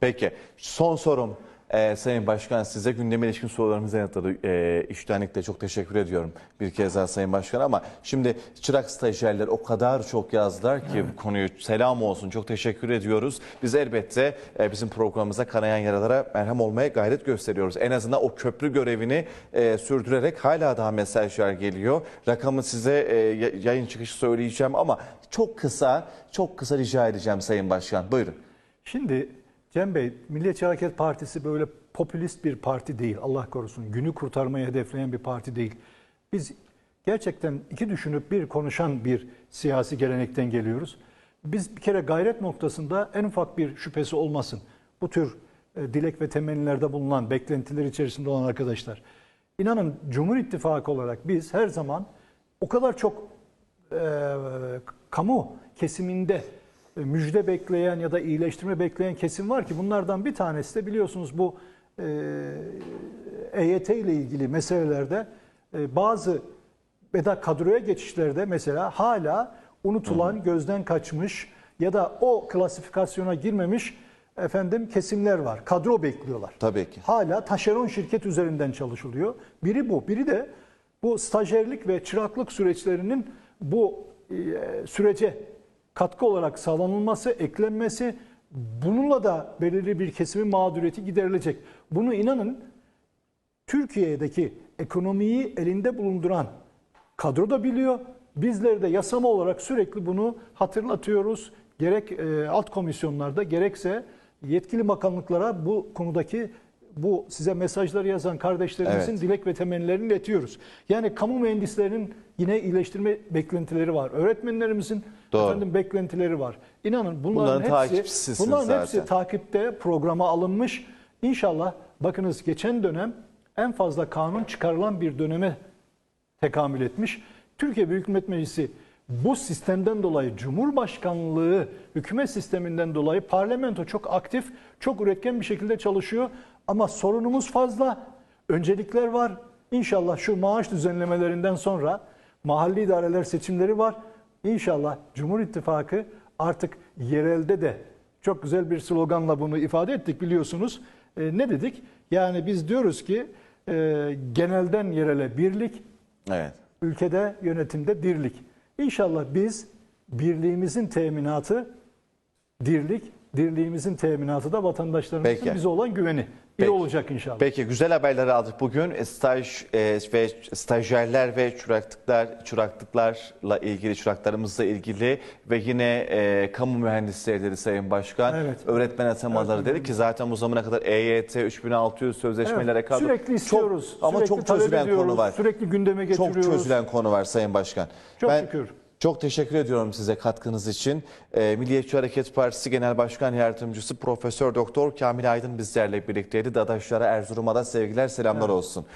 Peki son sorum e, Sayın Başkan size gündeme ilişkin sorularımızı yanıtladı. E, iştenlikle çok teşekkür ediyorum bir kez daha Sayın Başkan ama şimdi çırak stajyerler o kadar çok yazdılar ki bu konuyu selam olsun çok teşekkür ediyoruz. Biz elbette e, bizim programımıza kanayan yaralara merhem olmaya gayret gösteriyoruz. En azından o köprü görevini e, sürdürerek hala daha mesajlar geliyor. Rakamı size e, ya- yayın çıkışı söyleyeceğim ama çok kısa çok kısa rica edeceğim Sayın Başkan. Buyurun. Şimdi Cem Bey, Milliyetçi Hareket Partisi böyle popülist bir parti değil. Allah korusun. Günü kurtarmayı hedefleyen bir parti değil. Biz gerçekten iki düşünüp bir konuşan bir siyasi gelenekten geliyoruz. Biz bir kere gayret noktasında en ufak bir şüphesi olmasın. Bu tür e, dilek ve temennilerde bulunan, beklentiler içerisinde olan arkadaşlar. İnanın Cumhur İttifakı olarak biz her zaman o kadar çok e, kamu kesiminde müjde bekleyen ya da iyileştirme bekleyen kesim var ki bunlardan bir tanesi de biliyorsunuz bu e, EYT ile ilgili meselelerde e, bazı veda kadroya geçişlerde mesela hala unutulan, gözden kaçmış ya da o klasifikasyona girmemiş efendim kesimler var. Kadro bekliyorlar. Tabii ki. Hala taşeron şirket üzerinden çalışılıyor. Biri bu. Biri de bu stajyerlik ve çıraklık süreçlerinin bu e, sürece katkı olarak sağlanılması, eklenmesi bununla da belirli bir kesimin mağduriyeti giderilecek. Bunu inanın Türkiye'deki ekonomiyi elinde bulunduran kadro da biliyor. Bizler de yasama olarak sürekli bunu hatırlatıyoruz. Gerek e, alt komisyonlarda gerekse yetkili bakanlıklara bu konudaki bu size mesajları yazan kardeşlerimizin Evet. dilek ve temennilerini iletiyoruz. Yani kamu mühendislerinin yine iyileştirme beklentileri var. Öğretmenlerimizin Doğru. efendim beklentileri var. İnanın bunların, Bunların hepsi bunların hepsi zaten. takipte programa alınmış. İnşallah bakınız geçen dönem en fazla kanun çıkarılan bir döneme tekamül etmiş. Türkiye Büyük Millet Meclisi bu sistemden dolayı Cumhurbaşkanlığı hükümet sisteminden dolayı parlamento çok aktif, çok üretken bir şekilde çalışıyor. Ama sorunumuz fazla. Öncelikler var. İnşallah şu maaş düzenlemelerinden sonra mahalli idareler seçimleri var. İnşallah Cumhur İttifakı artık yerelde de çok güzel bir sloganla bunu ifade ettik biliyorsunuz. E, ne dedik? Yani biz diyoruz ki e, genelden yerele birlik, Evet. ülkede yönetimde dirlik. İnşallah biz birliğimizin teminatı dirlik, dirliğimizin teminatı da vatandaşlarımızın Peki. bize olan güveni. İyi Peki. olacak inşallah. Peki güzel haberleri aldık bugün. E, Staj e, ve stajyerler ve çıraklıklar çıraklıklarla ilgili çıraklarımızla ilgili ve yine e, kamu mühendisleri dedi Sayın Başkan. Evet. Öğretmen atamaları dedi ki zaten bu zamana kadar EYT 3600 sözleşmelere Evet, kadar sürekli istiyoruz. Çok, ama sürekli çok çözülen ediyoruz, konu var. Sürekli gündeme Çok getiriyoruz. çözülen konu var Sayın Başkan. Çok şükür. Çok teşekkür ediyorum size katkınız için. Ee, Milliyetçi Hareket Partisi Genel Başkan Yardımcısı Profesör Doktor Kamil Aydın bizlerle birlikteydi. Dadaşlara Erzurum'a da sevgiler selamlar olsun.